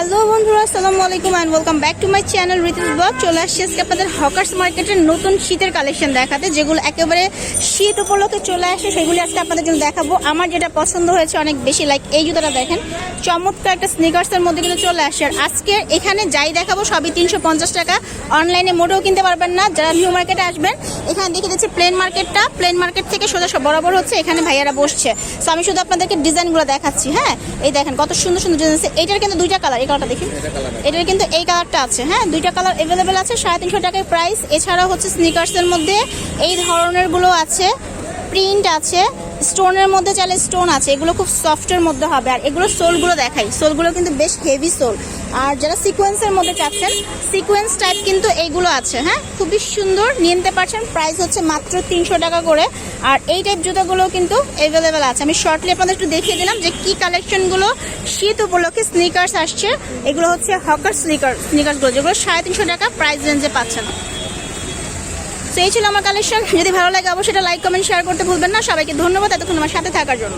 Hello বন্ধুরা, আসসালামু আলাইকুম and welcome back to my channel Ritis blog চলে আসছি আজকে আপনাদের হকার্স মার্কেটের নতুন শীতের কালেকশন দেখাতে, যেগুলো একেবারে শীত উপলক্ষে চলে আসে, সেগুলি আজকে আপনাদের জন্য দেখাবো। আমার যেটা পছন্দ হয়েছে অনেক বেশি লাইক এই জুতোটা দেখেন, চমৎকার একটা স্নিকার্সের মধ্যে কিন্তু চলে আসে। আর আজকে এখানে যাই দেখাবো সবই তিনশো পঞ্চাশ টাকা। অনলাইনে মোটেও কিনতে পারবেন না, যারা নিউ মার্কেটে আসবেন, এখানে দেখে দিচ্ছি প্লেন মার্কেটটা প্লেন মার্কেট থেকে সোজা সব বরাবর হচ্ছে, এখানে ভাইয়ারা বসছে। সো আমি শুধু আপনাদেরকে ডিজাইনগুলো দেখাচ্ছি হ্যাঁ? এই দেখেন কত সুন্দর সুন্দর ডিজাইন আছে। এটার কিন্তু দুইটা কালার কালারটা দেখি। এটার কিন্তু এই কালারটা আছে হ্যাঁ? দুইটা কালার অ্যাভেলেবেল আছে, সাড়ে তিনশো টাকার প্রাইস এছাড়াও হচ্ছে স্নিকার্সের মধ্যে এই ধরনেরগুলো আছে প্রিন্ট আছে। স্টোনের মধ্যে চাইলে স্টোন আছে, এগুলো খুব সফটের মধ্যে হবে। আর এগুলো সোলগুলো দেখাই, সোলগুলো কিন্তু বেশ হেভি সোল। আর যারা সিকোয়েন্সের মধ্যে চাচ্ছেন সিকোয়েন্স টাইপ কিন্তু এইগুলো আছে হ্যাঁ? খুবই সুন্দর নিয়ে নিতে পারছেন প্রাইস হচ্ছে মাত্র তিনশো টাকা করে। আর এই টাইপ জুতোগুলো কিন্তু অ্যাভেলেবেল আছে। আমি শর্টলি আপনাদের একটু দেখিয়ে দিলাম যে কি কালেকশনগুলো শীত উপলক্ষে স্নিকার্স আসছে। এগুলো হচ্ছে হকার স্নিকার স্নিকার্সগুলো যেগুলো সাড়ে তিনশো টাকা প্রাইস রেঞ্জে পাচ্ছেন। এই ছিল আমার কালেকশন যদি ভালো লাগে, অবশ্যই লাইক কমেন্ট শেয়ার করতে ভুলবেন না। সবাইকে ধন্যবাদ এতক্ষণ আমার সাথে থাকার জন্য।